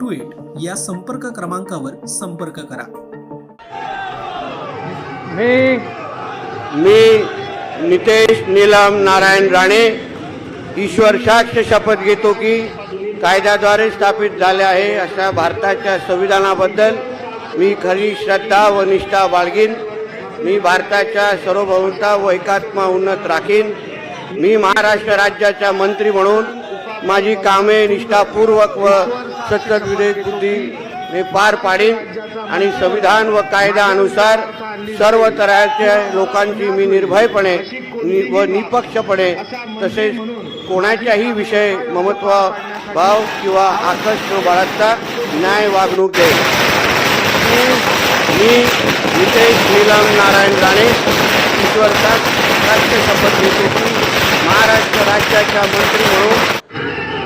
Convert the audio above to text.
two eight या संपर्क क्रमांकावर संपर्क करा. मी मी नितेश नीलम नारायण राणे ईश्वर साक्ष शपथ घेतो की कायद्याद्वारे स्थापित झाले आहे अशा भारताच्या संविधानाबद्दल मी खरी श्रद्धा व निष्ठा बाळगीन. मी भारताच्या सर्वभौमता व एकात्मा उन्नत राखीन. मी महाराष्ट्र राज्याचा मंत्री म्हणून माझी कामे निष्ठापूर्वक व सतत बुद्धी मी पार पाडीन आणि संविधान व कायद्यानुसार सर्व तऱ्हेच्या लोकांची मी निर्भयपणे व निपक्षपणे तसेच कोणाच्याही विषय ममत्व भाव किंवा आकर्ष बाळगता न्याय वागणूक देईल मी नितेश नीलम नारायण राणे ईश्वर राष्ट्र शपथ घेतो की महाराष्ट्र राज्याच्या मंत्री म्हणून